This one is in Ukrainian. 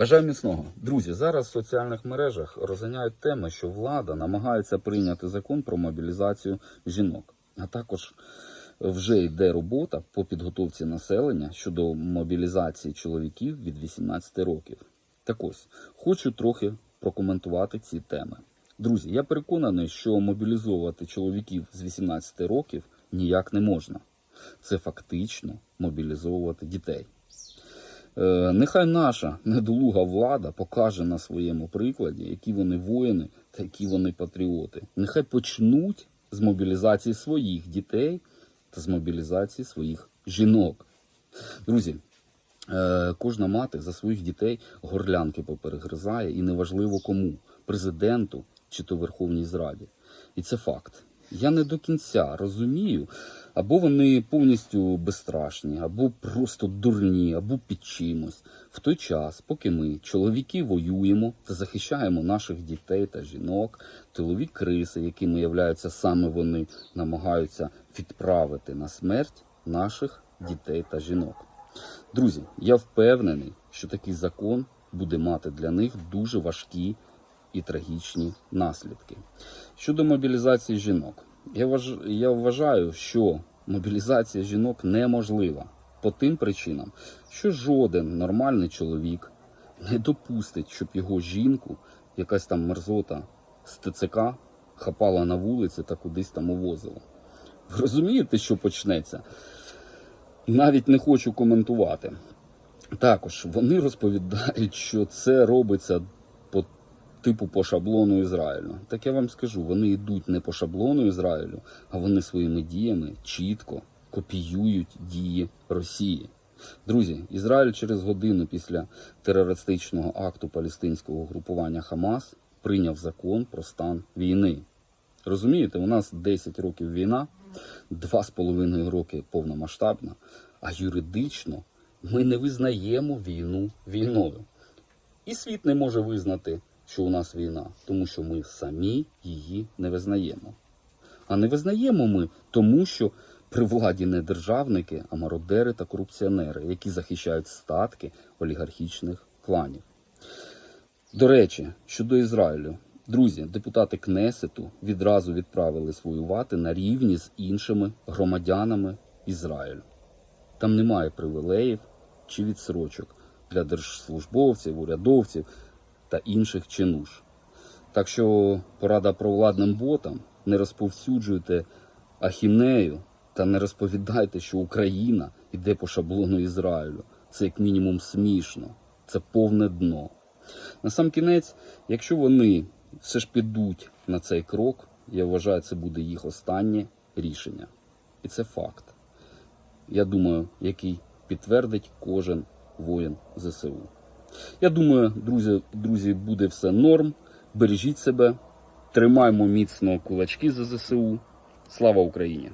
Бажаю міцного. Друзі, зараз в соціальних мережах розганяють теми, що влада намагається прийняти закон про мобілізацію жінок. А також вже йде робота по підготовці населення щодо мобілізації чоловіків від 18 років. Так ось, хочу трохи прокоментувати ці теми. Друзі, я переконаний, що мобілізовувати чоловіків з 18 років ніяк не можна. Це фактично мобілізовувати дітей. Е, Нехай наша недолуга влада покаже на своєму прикладі, які вони воїни та які вони патріоти. Нехай почнуть з мобілізації своїх дітей та з мобілізації своїх жінок. Друзі, е, кожна мати за своїх дітей горлянки поперегризає, і неважливо кому президенту чи то Верховній Зраді. І це факт. Я не до кінця розумію, або вони повністю безстрашні, або просто дурні, або під чимось. В той час, поки ми, чоловіки, воюємо та захищаємо наших дітей та жінок, тилові криси, якими являються саме вони, намагаються відправити на смерть наших дітей та жінок. Друзі, я впевнений, що такий закон буде мати для них дуже важкі і трагічні наслідки. Щодо мобілізації жінок, я, вваж... я вважаю, що мобілізація жінок неможлива по тим причинам, що жоден нормальний чоловік не допустить, щоб його жінку, якась там мерзота з ТЦК хапала на вулиці та кудись там увозила. Ви розумієте, що почнеться? Навіть не хочу коментувати. Також вони розповідають, що це робиться типу по шаблону Ізраїлю. Так я вам скажу, вони йдуть не по шаблону Ізраїлю, а вони своїми діями чітко копіюють дії Росії. Друзі, Ізраїль через годину після терористичного акту палестинського групування Хамас прийняв закон про стан війни. Розумієте, у нас 10 років війна, 2,5 роки повномасштабна, а юридично ми не визнаємо війну війною. І світ не може визнати, що у нас війна, тому що ми самі її не визнаємо. А не визнаємо ми тому, що при владі не державники, а мародери та корупціонери, які захищають статки олігархічних кланів. До речі, щодо Ізраїлю, друзі, депутати Кнесету відразу відправились воювати на рівні з іншими громадянами Ізраїлю. Там немає привілеїв чи відсрочок для держслужбовців, урядовців та інших чинуш. Так що порада провладним ботам не розповсюджуйте ахінею та не розповідайте, що Україна йде по шаблону Ізраїлю. Це як мінімум смішно, це повне дно. На сам кінець, якщо вони все ж підуть на цей крок, я вважаю, це буде їх останнє рішення. І це факт. Я думаю, який підтвердить кожен воїн ЗСУ. Я думаю, друзі, друзі, буде все норм. Бережіть себе, тримаємо міцно кулачки за ЗСУ. Слава Україні!